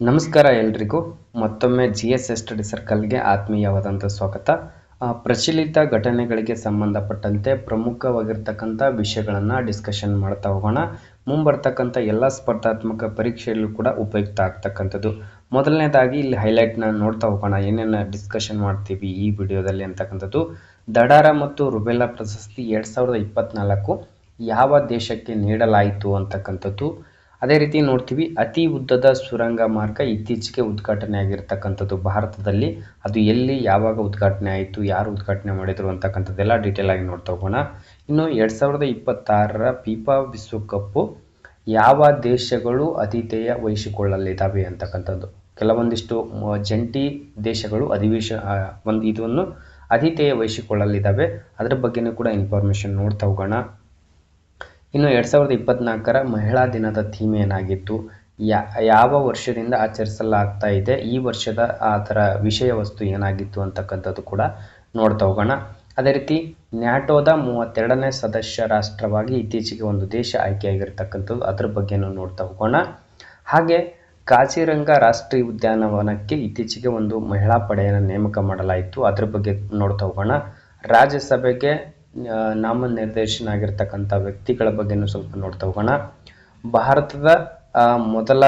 ನಮಸ್ಕಾರ ಎಲ್ರಿಗೂ. ಮತ್ತೊಮ್ಮೆ ಜಿ ಎಸ್ ಎಸ್ ಸ್ಟಡಿ ಸರ್ಕಲ್ಗೆ ಆತ್ಮೀಯವಾದಂಥ ಸ್ವಾಗತ. ಪ್ರಚಲಿತ ಘಟನೆಗಳಿಗೆ ಸಂಬಂಧಪಟ್ಟಂತೆ ಪ್ರಮುಖವಾಗಿರ್ತಕ್ಕಂಥ ವಿಷಯಗಳನ್ನು ಡಿಸ್ಕಷನ್ ಮಾಡ್ತಾ ಹೋಗೋಣ. ಮುಂಬರ್ತಕ್ಕಂಥ ಎಲ್ಲ ಸ್ಪರ್ಧಾತ್ಮಕ ಪರೀಕ್ಷೆಯಲ್ಲೂ ಕೂಡ ಉಪಯುಕ್ತ ಆಗ್ತಕ್ಕಂಥದ್ದು. ಮೊದಲನೇದಾಗಿ ಇಲ್ಲಿ ಹೈಲೈಟ್ನ ನೋಡ್ತಾ ಹೋಗೋಣ. ಏನೇನು ಡಿಸ್ಕಷನ್ ಮಾಡ್ತೀವಿ ಈ ವಿಡಿಯೋದಲ್ಲಿ ಅಂತಕ್ಕಂಥದ್ದು. ದಡಾರ ಮತ್ತು ರುಬೆಲ್ಲಾ ಪ್ರಶಸ್ತಿ ಎರಡು ಯಾವ ದೇಶಕ್ಕೆ ನೀಡಲಾಯಿತು ಅಂತಕ್ಕಂಥದ್ದು. ಅದೇ ರೀತಿ ನೋಡ್ತೀವಿ, ಅತಿ ಉದ್ದದ ಸುರಂಗ ಮಾರ್ಗ ಇತ್ತೀಚೆಗೆ ಉದ್ಘಾಟನೆ ಆಗಿರ್ತಕ್ಕಂಥದ್ದು ಭಾರತದಲ್ಲಿ ಅದು ಎಲ್ಲಿ, ಯಾವಾಗ ಉದ್ಘಾಟನೆ ಆಯಿತು, ಯಾರು ಉದ್ಘಾಟನೆ ಮಾಡಿದರು ಅಂತಕ್ಕಂಥದ್ದೆಲ್ಲ ಡೀಟೇಲ್ ಆಗಿ ನೋಡ್ತಾ ಹೋಗೋಣ. ಇನ್ನು ಎರಡು ಸಾವಿರದ ಇಪ್ಪತ್ತಾರರ ಫಿಫಾ ವಿಶ್ವಕಪ್ಪು ಯಾವ ದೇಶಗಳು ಆತಿಥೇಯ ವಹಿಸಿಕೊಳ್ಳಲಿದ್ದಾವೆ ಅಂತಕ್ಕಂಥದ್ದು. ಕೆಲವೊಂದಿಷ್ಟು ಜಂಟಿ ದೇಶಗಳು ಅಧಿವೇಶ ಒಂದು, ಇದನ್ನು ಆತಿಥೇಯ ವಹಿಸಿಕೊಳ್ಳಲಿದ್ದಾವೆ. ಅದರ ಬಗ್ಗೆನೂ ಕೂಡ ಇನ್ಫಾರ್ಮೇಷನ್ ನೋಡ್ತಾ ಹೋಗೋಣ. ಇನ್ನು ಎರಡು ಸಾವಿರದ ಇಪ್ಪತ್ನಾಲ್ಕರ ಮಹಿಳಾ ದಿನದ ಥೀಮ್ ಏನಾಗಿತ್ತು? ಯಾ, ಯಾವ ವರ್ಷದಿಂದ ಆಚರಿಸಲಾಗ್ತಾ ಇದೆ? ಈ ವರ್ಷದ ಅದರ ವಿಷಯ ವಸ್ತು ಏನಾಗಿತ್ತು ಅಂತಕ್ಕಂಥದ್ದು ಕೂಡ ನೋಡ್ತಾ ಹೋಗೋಣ. ಅದೇ ರೀತಿ, ನ್ಯಾಟೋದ ಮೂವತ್ತೆರಡನೇ ಸದಸ್ಯ ರಾಷ್ಟ್ರವಾಗಿ ಇತ್ತೀಚೆಗೆ ಒಂದು ದೇಶ ಆಯ್ಕೆಯಾಗಿರ್ತಕ್ಕಂಥದ್ದು ಅದ್ರ ಬಗ್ಗೆನೂ ನೋಡ್ತಾ ಹೋಗೋಣ. ಹಾಗೆ, ಕಾಜಿರಂಗ ರಾಷ್ಟ್ರೀಯ ಉದ್ಯಾನವನಕ್ಕೆ ಇತ್ತೀಚೆಗೆ ಒಂದು ಮಹಿಳಾ ಪಡೆಯನ್ನು ನೇಮಕ ಮಾಡಲಾಯಿತು. ಅದ್ರ ಬಗ್ಗೆ ನೋಡ್ತಾ ಹೋಗೋಣ. ರಾಜ್ಯಸಭೆಗೆ ಆ, ನಾಮನಿರ್ದೇಶನ ಆಗಿರ್ತಕ್ಕಂಥ ವ್ಯಕ್ತಿಗಳ ಬಗ್ಗೆನೂ ಸ್ವಲ್ಪ ನೋಡ್ತಾ ಹೋಗೋಣ. ಭಾರತದ ಮೊದಲ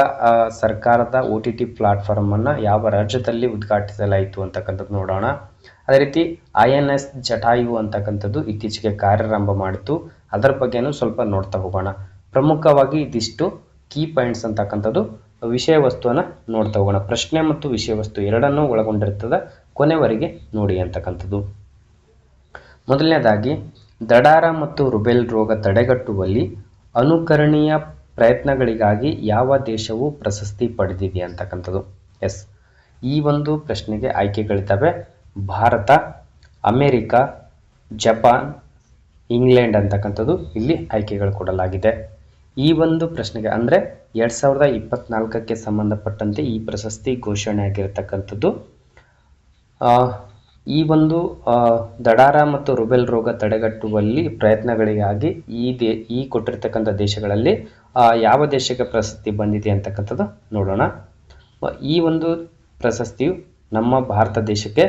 ಸರ್ಕಾರದ ಒ ಟಿ ಟಿ ಪ್ಲಾಟ್ಫಾರ್ಮನ್ನು ಯಾವ ರಾಜ್ಯದಲ್ಲಿ ಉದ್ಘಾಟಿಸಲಾಯಿತು ಅಂತಕ್ಕಂಥದ್ದು ನೋಡೋಣ. ಅದೇ ರೀತಿ ಐ ಎನ್ ಎಸ್ ಜಟಾಯು ಅಂತಕ್ಕಂಥದ್ದು ಇತ್ತೀಚೆಗೆ ಕಾರ್ಯಾರಂಭ ಮಾಡಿತು. ಅದರ ಬಗ್ಗೆನೂ ಸ್ವಲ್ಪ ನೋಡ್ತಾ ಹೋಗೋಣ. ಪ್ರಮುಖವಾಗಿ ಇದಿಷ್ಟು ಕೀ ಪಾಯಿಂಟ್ಸ್ ಅಂತಕ್ಕಂಥದ್ದು ವಿಷಯ ವಸ್ತುವನ್ನು ನೋಡ್ತಾ ಹೋಗೋಣ. ಪ್ರಶ್ನೆ ಮತ್ತು ವಿಷಯ ವಸ್ತು ಎರಡನ್ನೂ ಒಳಗೊಂಡಿರ್ತದೆ. ಕೊನೆವರೆಗೆ ನೋಡಿ ಅಂತಕ್ಕಂಥದ್ದು. ಮೊದಲನೇದಾಗಿ, ದಡಾರ ಮತ್ತು ರುಬೆಲ್ ರೋಗ ತಡೆಗಟ್ಟುವಲ್ಲಿ ಅನುಕರಣೀಯ ಪ್ರಯತ್ನಗಳಿಗಾಗಿ ಯಾವ ದೇಶವು ಪ್ರಶಸ್ತಿ ಪಡೆದಿದೆ ಅಂತಕ್ಕಂಥದ್ದು? ಎಸ್. ಈ ಒಂದು ಪ್ರಶ್ನೆಗೆ ಆಯ್ಕೆಗಳಿದ್ದಾವೆ. ಭಾರತ, ಅಮೇರಿಕಾ, ಜಪಾನ್, ಇಂಗ್ಲೆಂಡ್ ಅಂತಕ್ಕಂಥದ್ದು ಇಲ್ಲಿ ಆಯ್ಕೆಗಳು ಕೊಡಲಾಗಿದೆ. ಈ ಒಂದು ಪ್ರಶ್ನೆಗೆ ಅಂದರೆ, ಎರಡು ಸಾವಿರದ ಇಪ್ಪತ್ನಾಲ್ಕಕ್ಕೆ ಸಂಬಂಧಪಟ್ಟಂತೆ ಈ ಪ್ರಶಸ್ತಿ ಘೋಷಣೆ ಆಗಿರತಕ್ಕಂಥದ್ದು ಈ ಒಂದು ದಡಾರ ಮತ್ತು ರುಬೆಲ್ ರೋಗ ತಡೆಗಟ್ಟುವಲ್ಲಿ ಪ್ರಯತ್ನಗಳಿಗಾಗಿ ಈ ದೇ, ಈ ಕೊಟ್ಟಿರ್ತಕ್ಕಂಥ ದೇಶಗಳಲ್ಲಿ ಯಾವ ದೇಶಕ್ಕೆ ಪ್ರಶಸ್ತಿ ಬಂದಿದೆ ಅಂತಕ್ಕಂಥದ್ದು ನೋಡೋಣ. ಈ ಒಂದು ಪ್ರಶಸ್ತಿಯು ನಮ್ಮ ಭಾರತ ದೇಶಕ್ಕೆ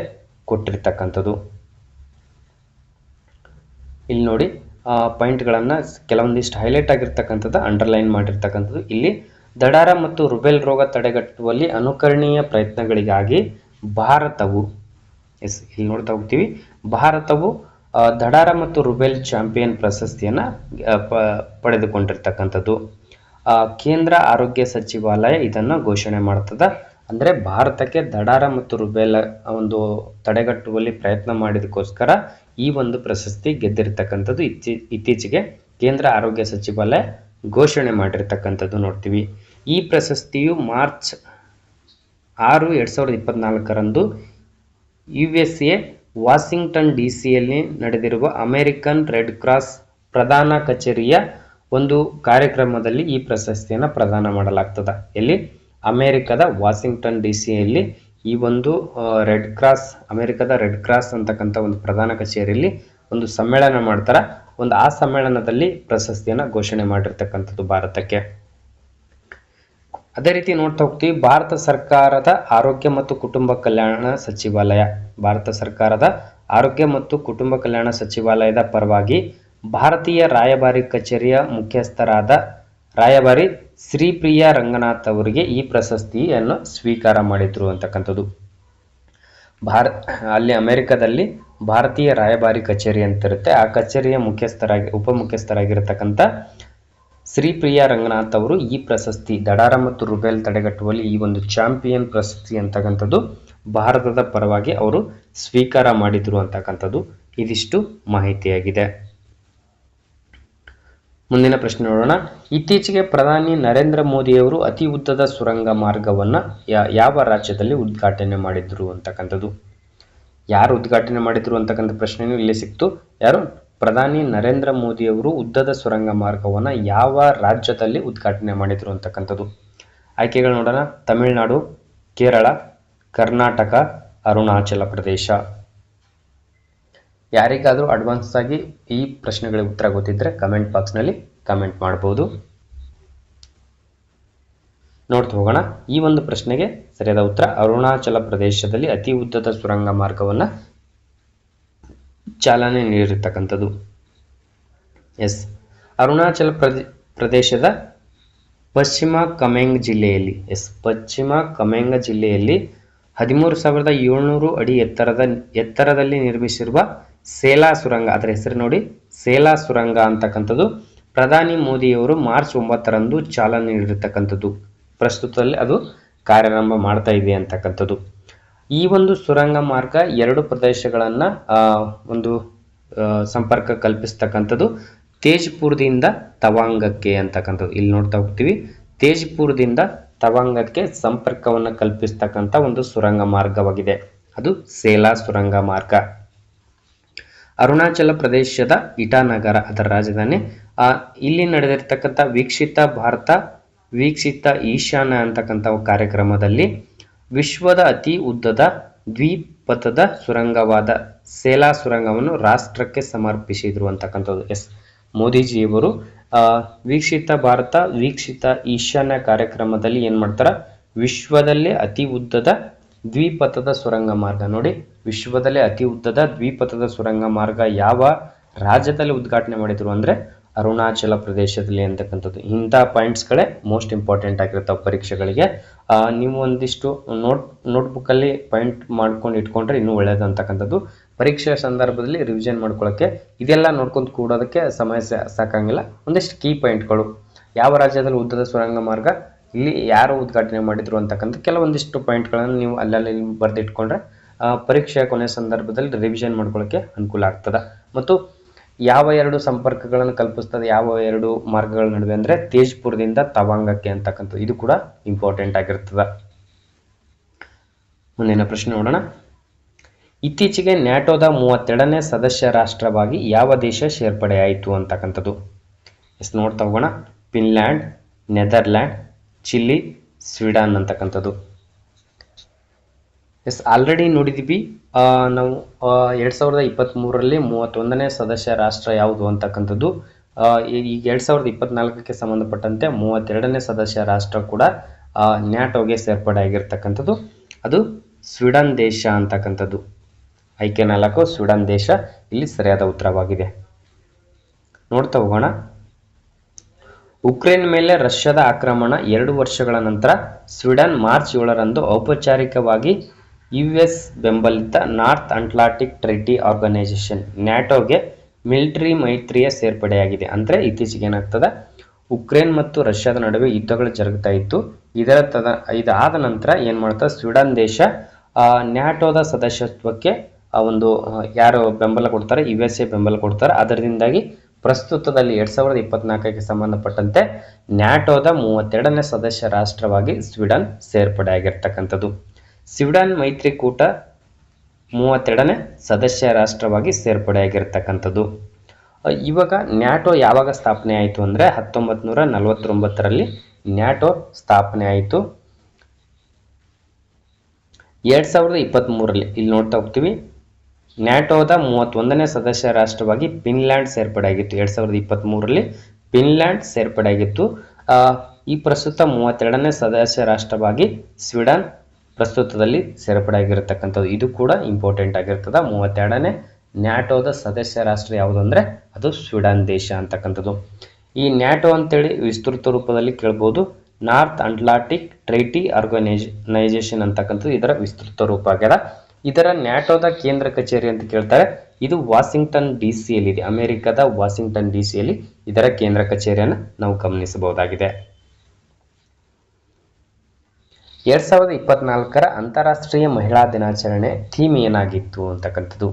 ಕೊಟ್ಟಿರ್ತಕ್ಕಂಥದ್ದು. ಇಲ್ಲಿ ನೋಡಿ ಪಾಯಿಂಟ್ಗಳನ್ನು ಕೆಲವೊಂದಿಷ್ಟು ಹೈಲೈಟ್ ಆಗಿರ್ತಕ್ಕಂಥದ್ದು, ಅಂಡರ್ಲೈನ್ ಮಾಡಿರ್ತಕ್ಕಂಥದ್ದು. ಇಲ್ಲಿ ದಡಾರ ಮತ್ತು ರುಬೆಲ್ ರೋಗ ತಡೆಗಟ್ಟುವಲ್ಲಿ ಅನುಕರಣೀಯ ಪ್ರಯತ್ನಗಳಿಗಾಗಿ ಭಾರತವು ಎಸ್, ಇಲ್ಲಿ ನೋಡ್ತಾ ಹೋಗ್ತೀವಿ. ಭಾರತವು ದಡಾರ ಮತ್ತು ರುಬೆಲ್ ಚಾಂಪಿಯನ್ ಪ್ರಶಸ್ತಿಯನ್ನು ಪಡೆದುಕೊಂಡಿರ್ತಕ್ಕಂಥದ್ದು. ಕೇಂದ್ರ ಆರೋಗ್ಯ ಸಚಿವಾಲಯ ಇದನ್ನು ಘೋಷಣೆ ಮಾಡ್ತದೆ. ಅಂದರೆ ಭಾರತಕ್ಕೆ ದಡಾರ ಮತ್ತು ರುಬೆಲ್ ಒಂದು ತಡೆಗಟ್ಟುವಲ್ಲಿ ಪ್ರಯತ್ನ ಮಾಡಿದಕ್ಕೋಸ್ಕರ ಈ ಒಂದು ಪ್ರಶಸ್ತಿ ಗೆದ್ದಿರ್ತಕ್ಕಂಥದ್ದು ಇತ್ತೀ, ಇತ್ತೀಚೆಗೆ ಕೇಂದ್ರ ಆರೋಗ್ಯ ಸಚಿವಾಲಯ ಘೋಷಣೆ ಮಾಡಿರ್ತಕ್ಕಂಥದ್ದು ನೋಡ್ತೀವಿ. ಈ ಪ್ರಶಸ್ತಿಯು ಮಾರ್ಚ್ ಆರು, ಎರಡು ಸಾವಿರದ ಇಪ್ಪತ್ನಾಲ್ಕರಂದು U S A Washington D ಸಿಯಲ್ಲಿ ನಡೆದಿರುವ ಅಮೆರಿಕನ್ ರೆಡ್ ಕ್ರಾಸ್ ಪ್ರಧಾನ ಕಚೇರಿಯ ಒಂದು ಕಾರ್ಯಕ್ರಮದಲ್ಲಿ ಈ ಪ್ರಶಸ್ತಿಯನ್ನು ಪ್ರದಾನ ಮಾಡಲಾಗ್ತದೆ. ಎಲ್ಲಿ? ಅಮೆರಿಕದ ವಾಷಿಂಗ್ಟನ್ ಡಿ ಸಿಯಲ್ಲಿ ಈ ಒಂದು ರೆಡ್ ಕ್ರಾಸ್, ಅಮೆರಿಕದ ರೆಡ್ ಕ್ರಾಸ್ ಅಂತಕ್ಕಂಥ ಒಂದು ಪ್ರಧಾನ ಕಚೇರಿಯಲ್ಲಿ ಒಂದು ಸಮ್ಮೇಳನ ಮಾಡ್ತಾರೆ. ಒಂದು ಆ ಸಮ್ಮೇಳನದಲ್ಲಿ ಪ್ರಶಸ್ತಿಯನ್ನು ಘೋಷಣೆ ಮಾಡಿರ್ತಕ್ಕಂಥದ್ದು ಭಾರತಕ್ಕೆ. ಅದೇ ರೀತಿ ನೋಡ್ತಾ ಹೋಗ್ತೀವಿ, ಭಾರತ ಸರ್ಕಾರದ ಆರೋಗ್ಯ ಮತ್ತು ಕುಟುಂಬ ಕಲ್ಯಾಣ ಸಚಿವಾಲಯ. ಭಾರತ ಸರ್ಕಾರದ ಆರೋಗ್ಯ ಮತ್ತು ಕುಟುಂಬ ಕಲ್ಯಾಣ ಸಚಿವಾಲಯದ ಪರವಾಗಿ ಭಾರತೀಯ ರಾಯಭಾರಿ ಕಚೇರಿಯ ಮುಖ್ಯಸ್ಥರಾದ ರಾಯಭಾರಿ ಶ್ರೀಪ್ರಿಯ ರಂಗನಾಥ್ ಅವರಿಗೆ ಈ ಪ್ರಶಸ್ತಿಯನ್ನು ಸ್ವೀಕಾರ ಮಾಡಿದ್ರು ಅಂತಕ್ಕಂಥದ್ದು. ಭಾರ, ಅಲ್ಲಿ ಅಮೆರಿಕದಲ್ಲಿ ಭಾರತೀಯ ರಾಯಭಾರಿ ಕಚೇರಿ ಅಂತ ಇರುತ್ತೆ. ಆ ಕಚೇರಿಯ ಮುಖ್ಯಸ್ಥರಾಗಿ ಉಪಮುಖ್ಯಸ್ಥರಾಗಿರ್ತಕ್ಕಂಥ ಶ್ರೀಪ್ರಿಯಾ ರಂಗನಾಥ್ ಅವರು ಈ ಪ್ರಶಸ್ತಿ ದಡಾರ ಮತ್ತು ರುಬೆಲ್ ತಡೆಗಟ್ಟುವಲ್ಲಿ ಈ ಒಂದು ಚಾಂಪಿಯನ್ ಪ್ರಶಸ್ತಿ ಅಂತಕ್ಕಂಥದ್ದು ಭಾರತದ ಪರವಾಗಿ ಅವರು ಸ್ವೀಕಾರ ಮಾಡಿದ್ರು ಅಂತಕ್ಕಂಥದ್ದು ಇದಿಷ್ಟು ಮಾಹಿತಿಯಾಗಿದೆ. ಮುಂದಿನ ಪ್ರಶ್ನೆ ನೋಡೋಣ. ಇತ್ತೀಚೆಗೆ ಪ್ರಧಾನಿ ನರೇಂದ್ರ ಮೋದಿಯವರು ಅತಿ ಉದ್ದದ ಸುರಂಗ ಮಾರ್ಗವನ್ನು ಯಾವ ರಾಜ್ಯದಲ್ಲಿ ಉದ್ಘಾಟನೆ ಮಾಡಿದ್ರು ಅಂತಕ್ಕಂಥದ್ದು? ಯಾರು ಉದ್ಘಾಟನೆ ಮಾಡಿದ್ರು ಅಂತಕ್ಕಂಥ ಪ್ರಶ್ನೆಯೂ ಇಲ್ಲಿ ಸಿಕ್ತು. ಯಾರು? ಪ್ರಧಾನಿ ನರೇಂದ್ರ ಮೋದಿಯವರು ಉದ್ದದ ಸುರಂಗ ಮಾರ್ಗವನ್ನು ಯಾವ ರಾಜ್ಯದಲ್ಲಿ ಉದ್ಘಾಟನೆ ಮಾಡಿದ್ರು ಅಂತಕ್ಕಂಥದ್ದು. ಆಯ್ಕೆಗಳು ನೋಡೋಣ. ತಮಿಳುನಾಡು, ಕೇರಳ, ಕರ್ನಾಟಕ, ಅರುಣಾಚಲ ಪ್ರದೇಶ. ಯಾರಿಗಾದರೂ ಅಡ್ವಾನ್ಸ್ ಆಗಿ ಈ ಪ್ರಶ್ನೆಗಳಿಗೆ ಉತ್ತರ ಗೊತ್ತಿದ್ದರೆ ಕಮೆಂಟ್ ಬಾಕ್ಸ್ನಲ್ಲಿ ಕಮೆಂಟ್ ಮಾಡ್ಬೋದು. ನೋಡ್ತಾ ಹೋಗೋಣ. ಈ ಒಂದು ಪ್ರಶ್ನೆಗೆ ಸರಿಯಾದ ಉತ್ತರ. ಅರುಣಾಚಲ ಪ್ರದೇಶದಲ್ಲಿ ಅತಿ ಉದ್ದದ ಸುರಂಗ ಮಾರ್ಗವನ್ನು ಚಾಲನೆ ನೀಡಿರ್ತಕ್ಕಂಥದ್ದು. ಎಸ್ ಅರುಣಾಚಲ ಪ್ರದೇ, ಪ್ರದೇಶದ ಪಶ್ಚಿಮ ಕಮೆಂಗ್ ಜಿಲ್ಲೆಯಲ್ಲಿ ಎಸ್ ಪಶ್ಚಿಮ ಕಮೆಂಗ ಜಿಲ್ಲೆಯಲ್ಲಿ ಹದಿಮೂರು ಸಾವಿರದ ಏಳ್ನೂರು ಅಡಿ ಎತ್ತರದ, ಎತ್ತರದಲ್ಲಿ ನಿರ್ಮಿಸಿರುವ ಸೇಲಾ ಸುರಂಗ, ಅದರ ಹೆಸರು ನೋಡಿ, ಸೇಲಾ ಸುರಂಗ ಅಂತಕ್ಕಂಥದ್ದು ಪ್ರಧಾನಿ ಮೋದಿಯವರು ಮಾರ್ಚ್ ಒಂಬತ್ತರಂದು ಚಾಲನೆ ನೀಡಿರ್ತಕ್ಕಂಥದ್ದು. ಪ್ರಸ್ತುತದಲ್ಲಿ ಅದು ಕಾರ್ಯಾರಂಭ ಮಾಡ್ತಾ ಇದೆ ಅಂತಕ್ಕಂಥದ್ದು. ಈ ಒಂದು ಸುರಂಗ ಮಾರ್ಗ ಎರಡು ಪ್ರದೇಶಗಳನ್ನು ಒಂದು ಸಂಪರ್ಕ ಕಲ್ಪಿಸ್ತಕ್ಕಂಥದ್ದು. ತೇಜ್ಪುರದಿಂದ ತವಾಂಗಕ್ಕೆ ಅಂತಕ್ಕಂಥದ್ದು. ಇಲ್ಲಿ ನೋಡ್ತಾ ಹೋಗ್ತೀವಿ. ತೇಜ್ಪುರದಿಂದ ತವಾಂಗಕ್ಕೆ ಸಂಪರ್ಕವನ್ನು ಕಲ್ಪಿಸ್ತಕ್ಕಂಥ ಒಂದು ಸುರಂಗ ಮಾರ್ಗವಾಗಿದೆ. ಅದು ಸೇಲಾ ಸುರಂಗ ಮಾರ್ಗ. ಅರುಣಾಚಲ ಪ್ರದೇಶದ ಇಟಾನಗರ ಅದರ ರಾಜಧಾನಿ. ಆ, ಇಲ್ಲಿ ನಡೆದಿರ್ತಕ್ಕಂಥ ವೀಕ್ಷಿತ ಭಾರತ ವೀಕ್ಷಿತ ಈಶಾನ್ಯ ಅಂತಕ್ಕಂಥ ಕಾರ್ಯಕ್ರಮದಲ್ಲಿ ವಿಶ್ವದ ಅತಿ ಉದ್ದದ ದ್ವಿಪಥದ ಸುರಂಗವಾದ ಸೇಲಾ ಸುರಂಗವನ್ನು ರಾಷ್ಟ್ರಕ್ಕೆ ಸಮರ್ಪಿಸಿದ್ರು ಅಂತಕ್ಕಂಥದ್ದು. ಎಸ್. ಮೋದಿಜಿಯವರು ವೀಕ್ಷಿತ ಭಾರತ, ವೀಕ್ಷಿತ ಈಶಾನ್ಯ ಕಾರ್ಯಕ್ರಮದಲ್ಲಿ ಏನು ಮಾಡ್ತಾರೆ? ವಿಶ್ವದಲ್ಲೇ ಅತಿ ಉದ್ದದ ದ್ವಿಪಥದ ಸುರಂಗ ಮಾರ್ಗ. ನೋಡಿ, ವಿಶ್ವದಲ್ಲೇ ಅತಿ ಉದ್ದದ ದ್ವಿಪಥದ ಸುರಂಗ ಮಾರ್ಗ ಯಾವ ರಾಜ್ಯದಲ್ಲಿ ಉದ್ಘಾಟನೆ ಮಾಡಿದ್ರು ಅಂದರೆ ಅರುಣಾಚಲ ಪ್ರದೇಶದಲ್ಲಿ ಅಂತಕ್ಕಂಥದ್ದು. ಇಂಥ ಪಾಯಿಂಟ್ಸ್ಗಳೇ ಮೋಸ್ಟ್ ಇಂಪಾರ್ಟೆಂಟ್ ಆಗಿರ್ತಾವೆ ಪರೀಕ್ಷೆಗಳಿಗೆ. ನೀವು ಒಂದಿಷ್ಟು ನೋಟ್ ನೋಟ್ಬುಕ್ಕಲ್ಲಿ ಪಾಯಿಂಟ್ ಮಾಡ್ಕೊಂಡು ಇಟ್ಕೊಂಡ್ರೆ ಇನ್ನೂ ಒಳ್ಳೆಯದು ಅಂತಕ್ಕಂಥದ್ದು. ಪರೀಕ್ಷೆಯ ಸಂದರ್ಭದಲ್ಲಿ ರಿವಿಷನ್ ಮಾಡ್ಕೊಳ್ಳೋಕ್ಕೆ ಇದೆಲ್ಲ ನೋಡ್ಕೊಂಡು ಕೂಡೋದಕ್ಕೆ ಸಮಯ ಸಾಕಾಗಿಲ್ಲ. ಒಂದಿಷ್ಟು ಕೀ ಪಾಯಿಂಟ್ಗಳು ಯಾವ ರಾಜ್ಯದಲ್ಲಿ ಉದ್ದದ ಸುರಂಗ ಮಾರ್ಗ, ಇಲ್ಲಿ ಯಾರು ಉದ್ಘಾಟನೆ ಮಾಡಿದ್ರು ಅಂತಕ್ಕಂಥ ಕೆಲವೊಂದಿಷ್ಟು ಪಾಯಿಂಟ್ಗಳನ್ನು ನೀವು ಅಲ್ಲಲ್ಲಿ ಬರೆದಿಟ್ಕೊಂಡ್ರೆ ಪರೀಕ್ಷೆಯ ಕೊನೆ ಸಂದರ್ಭದಲ್ಲಿ ರಿವಿಷನ್ ಮಾಡ್ಕೊಳ್ಳೋಕ್ಕೆ ಅನುಕೂಲ ಆಗ್ತದೆ. ಮತ್ತು ಯಾವ ಎರಡು ಸಂಪರ್ಕಗಳನ್ನು ಕಲ್ಪಿಸ್ತದೆ, ಯಾವ ಎರಡು ಮಾರ್ಗಗಳ ನಡುವೆ ಅಂದರೆ ತೇಜ್ಪುರದಿಂದ ತವಾಂಗಕ್ಕೆ ಅಂತಕ್ಕಂಥದ್ದು. ಇದು ಕೂಡ ಇಂಪಾರ್ಟೆಂಟ್ ಆಗಿರ್ತದೆ. ಮುಂದಿನ ಪ್ರಶ್ನೆ ನೋಡೋಣ. ಇತ್ತೀಚೆಗೆ ನ್ಯಾಟೋದ ಮೂವತ್ತೆರಡನೇ ಸದಸ್ಯ ರಾಷ್ಟ್ರವಾಗಿ ಯಾವ ದೇಶ ಸೇರ್ಪಡೆಯಾಯಿತು ಅಂತಕ್ಕಂಥದ್ದು. ಎಸ್, ನೋಡ್ತಾ ಹೋಗೋಣ. ಫಿನ್ಲ್ಯಾಂಡ್, ನೆದರ್ಲ್ಯಾಂಡ್, ಚಿಲ್ಲಿ, ಸ್ವೀಡನ್ ಅಂತಕ್ಕಂಥದ್ದು. ಎಸ್ ಆಲ್ರೆಡಿ ನೋಡಿದ್ದೀವಿ ನಾವು ಎರಡು ಸಾವಿರದ ಇಪ್ಪತ್ತ್ಮೂರರಲ್ಲಿ ಮೂವತ್ತೊಂದನೇ ಸದಸ್ಯ ರಾಷ್ಟ್ರ ಯಾವುದು ಅಂತಕ್ಕಂಥದ್ದು. ಈಗ ಎರಡು ಸಾವಿರದ ಇಪ್ಪತ್ನಾಲ್ಕಕ್ಕೆ ಸಂಬಂಧಪಟ್ಟಂತೆ ಮೂವತ್ತೆರಡನೇ ಸದಸ್ಯ ರಾಷ್ಟ್ರ ಕೂಡ ನ್ಯಾಟೋಗೆ ಸೇರ್ಪಡೆ ಆಗಿರ್ತಕ್ಕಂಥದ್ದು ಅದು ಸ್ವೀಡನ್ ದೇಶ ಅಂತಕ್ಕಂಥದ್ದು. ಐಕೆ ನಾಲ್ಕು, ಸ್ವೀಡನ್ ದೇಶ. ಇಲ್ಲಿ ಸರಿಯಾದ ಉತ್ತರವಾಗಿದೆ. ನೋಡ್ತಾ ಹೋಗೋಣ. ಉಕ್ರೇನ್ ಮೇಲೆ ರಷ್ಯಾದ ಆಕ್ರಮಣ ಎರಡು ವರ್ಷಗಳ ನಂತರ ಸ್ವೀಡನ್ ಮಾರ್ಚ್ ಏಳರಂದು ಔಪಚಾರಿಕವಾಗಿ ಯುಎಸ್ ಬೆಂಬಲಿತ ನಾರ್ತ್ ಅಟ್ಲಾಂಟಿಕ್ ಟ್ರಿಟಿ ಆರ್ಗನೈಸೇಷನ್ ನ್ಯಾಟೋಗೆ ಮಿಲಿಟರಿ ಮೈತ್ರಿಯ ಸೇರ್ಪಡೆಯಾಗಿದೆ. ಅಂದರೆ ಇತ್ತೀಚೆಗೆ ಏನಾಗ್ತದೆ? ಉಕ್ರೇನ್ ಮತ್ತು ರಷ್ಯಾದ ನಡುವೆ ಯುದ್ಧಗಳು ಜರುಗ್ತಾ ಇತ್ತು. ಇದರ ತದ ಇದಾದ ನಂತರ ಏನು ಮಾಡ್ತದೆ ಸ್ವೀಡನ್ ದೇಶ ನ್ಯಾಟೋದ ಸದಸ್ಯತ್ವಕ್ಕೆ, ಆ, ಒಂದು ಯಾರು ಬೆಂಬಲ ಕೊಡ್ತಾರೆ? ಯು ಎಸ್ ಎ ಬೆಂಬಲ ಕೊಡ್ತಾರೆ. ಅದರಿಂದಾಗಿ ಪ್ರಸ್ತುತದಲ್ಲಿ ಎರಡು ಸಾವಿರದ ಇಪ್ಪತ್ನಾಲ್ಕಕ್ಕೆ ಸಂಬಂಧಪಟ್ಟಂತೆ ನ್ಯಾಟೋದ ಮೂವತ್ತೆರಡನೇ ಸದಸ್ಯ ರಾಷ್ಟ್ರವಾಗಿ ಸ್ವೀಡನ್ ಸೇರ್ಪಡೆ ಆಗಿರ್ತಕ್ಕಂಥದ್ದು ಸ್ವೀಡನ್ ಮೈತ್ರಿಕೂಟ ಮೂವತ್ತೆರಡನೇ ಸದಸ್ಯ ರಾಷ್ಟ್ರವಾಗಿ ಸೇರ್ಪಡೆಯಾಗಿರ್ತಕ್ಕಂಥದ್ದು. ಇವಾಗ ನ್ಯಾಟೋ ಯಾವಾಗ ಸ್ಥಾಪನೆ ಆಯಿತು ಅಂದರೆ ಹತ್ತೊಂಬತ್ತು ನೂರ ನಲವತ್ತೊಂಬತ್ತರಲ್ಲಿ ನ್ಯಾಟೋ ಸ್ಥಾಪನೆ ಆಯಿತು. ಎರಡು ಸಾವಿರದ ಇಪ್ಪತ್ತ್ಮೂರಲ್ಲಿ ಇಲ್ಲಿ ನೋಡ್ತಾ ಹೋಗ್ತೀವಿ. ನ್ಯಾಟೋದ ಮೂವತ್ತೊಂದನೇ ಸದಸ್ಯ ರಾಷ್ಟ್ರವಾಗಿ ಫಿನ್ಲ್ಯಾಂಡ್ ಸೇರ್ಪಡೆ ಆಗಿತ್ತು ಎರಡು ಸಾವಿರದ ಇಪ್ಪತ್ತ್ಮೂರರಲ್ಲಿ ಫಿನ್ಲ್ಯಾಂಡ್ ಸೇರ್ಪಡೆ ಆಗಿತ್ತು ಆ, ಈ ಪ್ರಸ್ತುತ ಮೂವತ್ತೆರಡನೇ ಸದಸ್ಯ ರಾಷ್ಟ್ರವಾಗಿ ಸ್ವೀಡನ್ ಪ್ರಸ್ತುತದಲ್ಲಿ ಸೇರ್ಪಡೆಯಾಗಿರತಕ್ಕಂಥದ್ದು. ಇದು ಕೂಡ ಇಂಪಾರ್ಟೆಂಟ್ ಆಗಿರ್ತದೆ. ಮೂವತ್ತೆರಡನೇ ನ್ಯಾಟೋದ ಸದಸ್ಯ ರಾಷ್ಟ್ರ ಯಾವುದು ಅಂದರೆ ಅದು ಸ್ವೀಡನ್ ದೇಶ ಅಂತಕ್ಕಂಥದ್ದು. ಈ ನ್ಯಾಟೋ ಅಂತೇಳಿ ವಿಸ್ತೃತ ರೂಪದಲ್ಲಿ ಕೇಳ್ಬೋದು. ನಾರ್ತ್ ಅಟ್ಲಾಂಟಿಕ್ ಟ್ರೈಟಿ ಆರ್ಗನೈಜೇಷನ್ ಅಂತಕ್ಕಂಥದ್ದು ಇದರ ವಿಸ್ತೃತ ರೂಪ ಆಗ್ಯದ. ಇದರ ನ್ಯಾಟೋದ ಕೇಂದ್ರ ಕಚೇರಿ ಅಂತ ಕೇಳ್ತಾರೆ. ಇದು ವಾಷಿಂಗ್ಟನ್ ಡಿ ಸಿಯಲ್ಲಿದೆ ಅಮೆರಿಕದ ವಾಷಿಂಗ್ಟನ್ ಡಿ ಸಿಯಲ್ಲಿ ಇದರ ಕೇಂದ್ರ ಕಚೇರಿಯನ್ನು ನಾವು ಗಮನಿಸಬಹುದಾಗಿದೆ. ಎರಡ್ ಸಾವಿರದ ಇಪ್ಪತ್ನಾಲ್ಕರ ಅಂತಾರಾಷ್ಟ್ರೀಯ ಮಹಿಳಾ ದಿನಾಚರಣೆ ಥೀಮ್ ಏನಾಗಿತ್ತು ಅಂತಕ್ಕಂಥದ್ದು.